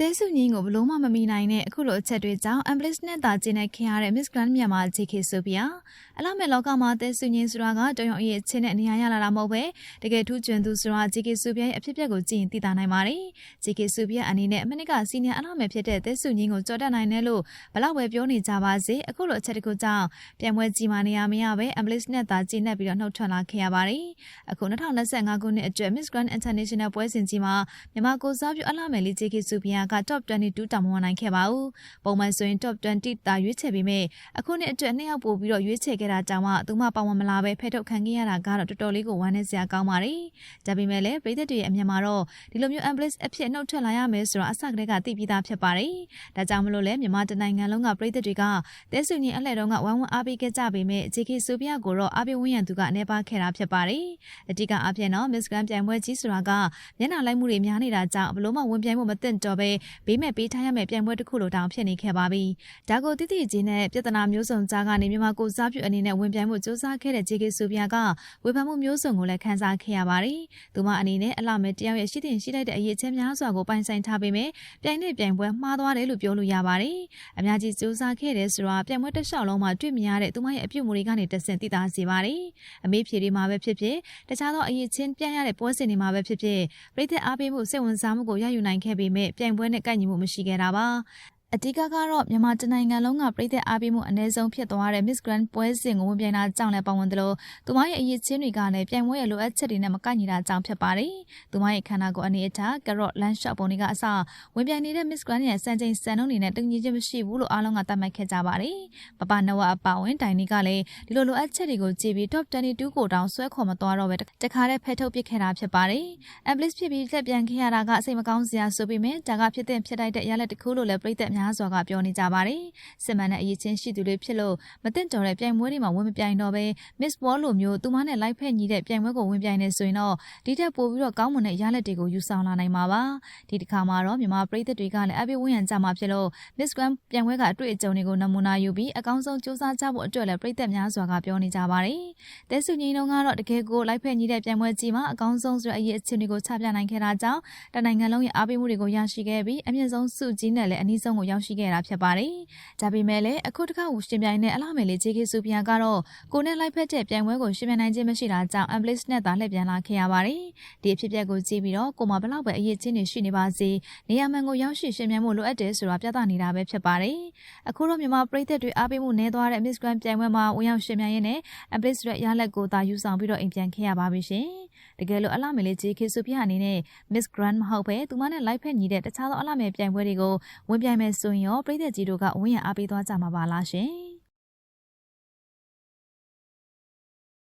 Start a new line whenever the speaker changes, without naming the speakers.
တဲစုငင်းကိုဘလို့မှမမီနိုင်တဲ့အခုလိုအချက်တွေကြောင့် Ambulance နဲ့တာကျင်းနဲ့ခင်ရတဲ့ Miss Grand မြန်မာ JK ဆိုဖီယာအလားမဲ့လောကမှာတဲစုငင်းဆိုတာကတုံရုံအရေးအချင်းနဲ့နေရာရလာတာမဟုတ်ပဲတကယ်ထူးချွန်သူဆိုတာ JK ဆိုဖီယာရဲ့အဖြစ်အပျက်ကိုကြည့်ရင်သိတာနိုင်ပါတယ် JK ဆိုဖီယာအနေနဲ့အမနစ်ကစီနီယာအလားမဲ့ဖြစ်တဲ့တဲစုငင်းကိုကြော်တက်နိုင်တယ်လို့ဘလောက်ပဲပြောနေကြပါစေအခုလိုအချက်တခုကြောင့်ပြန်ပွဲကြီးမာနေရမရပဲ Ambulance နဲ့တာကျင်းနဲ့ပြီးတော့နှုတ်ထွက်လာခဲ့ရပါတယ်အခု2025ခုနှစ်အတွက် Miss Grand International ပွဲစဉ်ကြီးမှာမြန်မာကိုစားပြုအလားမဲ့လေး JK ဆိုဖီယာက Top 22တောင်မဝင်နိုင်ခဲ့ပါဘူး။ပုံမှန်ဆိုရင် Top 20တာရွေးချယ်ပြီးမြဲအခုနှစ်အတွက်နှစ်ယောက်ပို့ပြီးတော့ရွေးချယ်ခဲ့တာကြောင့်မှသူမှပါဝင်မလာပဲဖဲထုတ်ခံခဲ့ရတာကတော့တော်တော်လေးကိုဝမ်းနည်းစရာကောင်းပါတယ်။ဒါပေမဲ့လည်းပြည်သက်တွေရဲ့အမြင်မှာတော့ဒီလိုမျိုး ambulance အဖြစ်နှုတ်ထွက်လာရမယ်ဆိုတော့အစကတည်းကသိပြီးသားဖြစ်ပါတယ်။ဒါကြောင့်မလို့လဲမြန်မာတနိုင်ငံလုံးကပြည်သက်တွေကတဲစုညင်အလှည့်တုန်းကဝမ်းဝမ်းအားပေးခဲ့ကြပေမဲ့ JK ဆိုပြကိုတော့အားပေးဝန်းရံသူကနေပါခဲ့တာဖြစ်ပါတယ်။အတိကအဖြစ်တော့ Miss Grand ပြိုင်ပွဲကြီးဆိုတာကမျက်နှာလိုက်မှုတွေများနေတာကြောင့်ဘလို့မှဝင်ပြိုင်မှုမသင့်တော်ပဲဘေးမဲ့ပေးထားရမယ့်ပြိုင်ပွဲတစ်ခုလိုတောင်ဖြစ်နေခဲ့ပါပြီ။ဒါကိုတိတိကျကျနဲ့ပြဿနာမျိုးစုံကြားကနေမြန်မာကိုစားပြုအနေနဲ့ဝင်ပြိုင်မှုစူးစမ်းခဲ့တဲ့ JK ဆိုပြာကဝေဖန်မှုမျိုးစုံကိုလည်းခန်းစားခဲ့ရပါတယ်။သူမအနေနဲ့အလှမဲ့တယောက်ရဲ့ရှိတင်ရှိလိုက်တဲ့အရေးချင်းများစွာကိုပိုင်ဆိုင်ထားပေမဲ့ပြိုင်တဲ့ပြိုင်ပွဲမှားသွားတယ်လို့ပြောလို့ရပါတယ်။အများကြီးစူးစမ်းခဲ့တယ်ဆိုတာပြိုင်ပွဲတစ်လျှောက်လုံးမှာတွေ့မြင်ရတဲ့သူမရဲ့အပြုအမူတွေကနေတဆင့်သိသာစေပါတယ်။အမေဖြေတွေမှာပဲဖြစ်ဖြစ်တခြားသောအရေးချင်းပြန်ရတဲ့ပွဲစဉ်တွေမှာပဲဖြစ်ဖြစ်ပြည်သက်အားပေးမှုစိတ်ဝင်စားမှုကိုရယူနိုင်ခဲ့ပေမဲ့ပြိုင်ပွဲနဲ့ကိုက်ညီမှုမရှိခဲ့တာပါ အဓိကကတော့မြန်မာတနိုင်ငံလုံးကပြည်သက်အားပေးမှုအ ਨੇ ဆုံးဖြစ်သွားတဲ့ Miss Grand ပွဲစဉ်ကိုဝင်ပြိုင်တာကြောင့်လည်းပါဝင်တယ်လို့သူမရဲ့အရေးချင်းတွေကလည်းပြိုင်ပွဲရဲ့လိုအပ်ချက်တွေနဲ့မကိုက်ညီတာကြောင့်ဖြစ်ပါတယ်။သူမရဲ့ခန္ဓာကိုယ်အနေအထားကရော့လန်ရှော့ပုံတွေကအစဝင်ပြိုင်နေတဲ့ Miss Grand ရဲ့စံချိန်စံနှုန်းတွေနဲ့တူညီချင်းမရှိဘူးလို့အားလုံးကသတ်မှတ်ခဲ့ကြပါတယ်။ပပနဝအပါဝင်တိုင်နီကလည်းဒီလိုလိုအပ်ချက်တွေကိုကြည့်ပြီး Top 22ကိုတောင်ဆွဲခေါ်မသွားတော့ပဲတခါတည်းဖဲထုတ်ပစ်ခဲ့တာဖြစ်ပါတယ်။ Amblis ဖြစ်ပြီးလက်ပြန်ခဲ့ရတာကစိတ်မကောင်းစရာဆိုပေမဲ့ဒါကဖြစ်တဲ့ဖြစ်တိုက်တဲ့ရလက်တစ်ခုလို့လည်းပြည်သက်များစွာကပြောနေကြပါတယ်။စစ်မှန်တဲ့အရေးချင်းရှိသူတွေဖြစ်လို့မတင်တော်တဲ့ပြိုင်ပွဲတွေမှာဝင်မပြိုင်တော့ပဲ Miss World လိုမျိုးသူမနဲ့လိုက်ဖက်ညီတဲ့ပြိုင်ပွဲကိုဝင်ပြိုင်နေဆိုရင်တော့ဒီတက်ပို့ပြီးတော့ကောင်းမွန်တဲ့ရလက်တွေကိုယူဆောင်လာနိုင်မှာပါ။ဒီတစ်ခါမှာတော့မြန်မာပြည်သက်တွေကလည်းအပိဝန်းရံကြမှာဖြစ်လို့ Miss Grand ပြိုင်ပွဲကအတွေ့အကြုံတွေကိုနမူနာယူပြီးအကောင်းဆုံးစူးစမ်းကြဖို့အတွက်လည်းပြည်သက်များစွာကပြောနေကြပါတယ်။တဲစုငိန်တုံးကတော့တကယ်ကိုလိုက်ဖက်ညီတဲ့ပြိုင်ပွဲကြီးမှာအကောင်းဆုံးဆိုတဲ့အရေးအခြေအနေကိုချပြနိုင်ခဲ့တာကြောင့်တနိုင်ငံလုံးရဲ့အားပေးမှုတွေကိုရရှိခဲ့ပြီးအမြင့်ဆုံးစုကြီးနဲ့လည်းအနည်းဆုံးကိုရောက်ရှိခဲ့တာဖြစ်ပါတယ်။ဒါပေမဲ့လည်းအခုတစ်ခါကိုရှင်ပြိုင်တဲ့အလားမယ်လေး JK စုပြန်ကတော့ကိုနဲ့လိုက်ဖက်တဲ့ပြိုင်ပွဲကိုရှင်ပြိုင်နိုင်ခြင်းမရှိတာကြောင့် Ambulance နဲ့သာလှည့်ပြန်လာခဲ့ရပါတယ်။ဒီအဖြစ်အပျက်ကိုကြည့်ပြီးတော့ကိုမဘလောက်ပဲအရေးချင်းနေရှိနေပါစေနေရာမှန်ကိုရောက်ရှိရှင်ပြိုင်မှုလိုအပ်တယ်ဆိုတာပြသနေတာပဲဖြစ်ပါတယ်။အခုတော့မြန်မာပြည်သက်တွေအားပေးမှုနည်းသွားတဲ့ Miss Grand ပြိုင်ပွဲမှာဝင်ရောက်ရှင်ပြိုင်ရင်းနဲ့ Ambulance ရဲ့ရလက်ကိုသာယူဆောင်ပြီးတော့အိမ်ပြန်ခဲ့ရပါပြီရှင်။တကယ်လို့အလားမယ်လေး JK စုပြန်အနေနဲ့ Miss Grand မဟုတ်ပဲသူမနဲ့လိုက်ဖက်ညီတဲ့တခြားသောအလားမယ်ပြိုင်ပွဲတွေကိုဝင်ပြိုင်မယ်ဆိုရင်ရောပြည်သက်ကြီးတို့ကဝင်ရအားပေးသွားကြမှာပါလားရှင်။